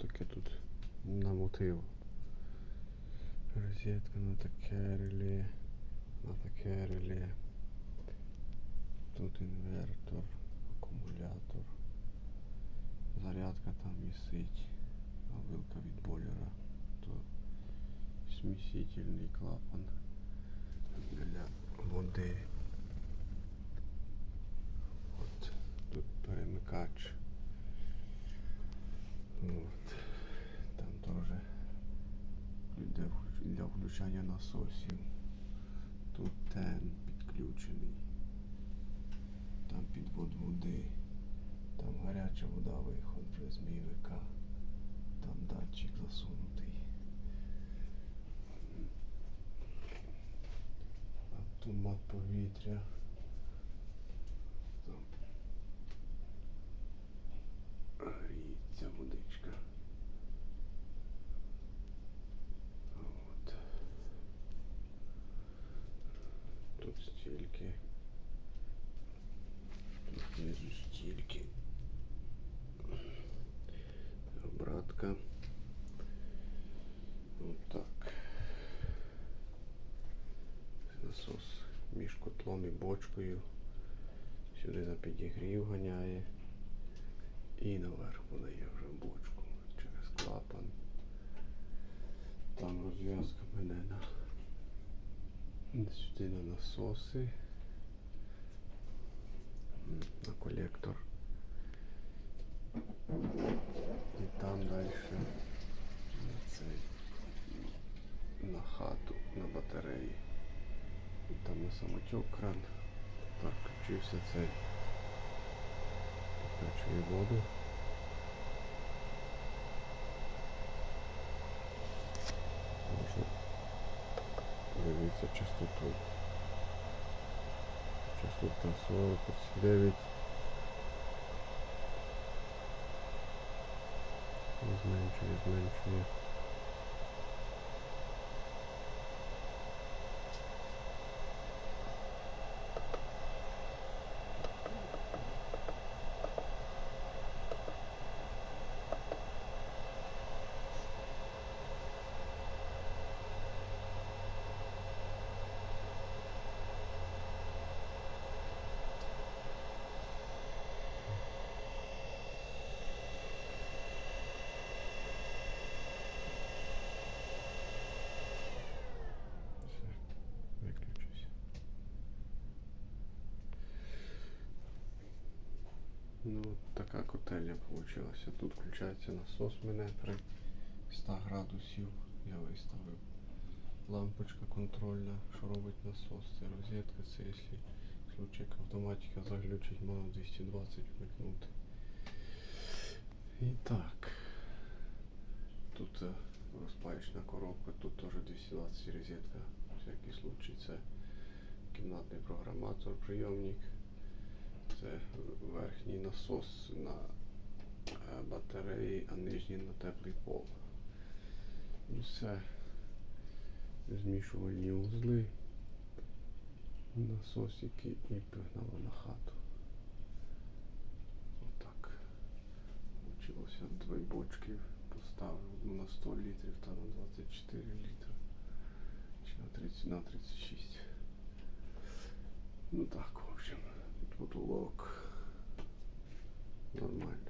таке тут намотив. Розетка на таке реле, на таке реле. Тут інвертор, акумулятор. Зарядка там висить. А вилка від бойлера. То смісительний клапан для води. От тут перемикач. От. Там теж для, включання насосів. Тут тен підключений. Там підвод води. Там гаряча вода виход вже з мівика. Там датчик засунутий. Автомат повітря. Там гріється водичка. От. Тут стільки. Тут внизу стільки. Обратка. Вот так. Насос між котлом і бочкою. Сюди на підігрів ганяє. І наверх подає вже бочку через клапан. Там розв'язка мене на сюди на насоси. На колектор. І там далі на цей на хату, на батареї. І там на самотек кран. Так, включився цей. Покачує воду. Частоту. Частота 40, 39. Зменшує, зменшує. Все, виключився. Ну, така котельня вийшла. Тут включається насос мене при 100 градусів. Я виставив. Лампочка контрольна, що робить насос. Це розетка, це якщо в автоматика заглючить, можна 220 вмикнути. І так. Тут е, розпаєчна коробка, тут теж 220 розетка. Всякий случай це кімнатний програматор, прийомник. Це верхній насос на е, батареї, а нижній на теплий пол. І все. Змішувальні узли, насосики і погнало на хату. Отак. Получилося дві бочки. Поставив на 100 літрів та на 24 літри. Чи на 30, на 36. Ну так, потолок. Нормально.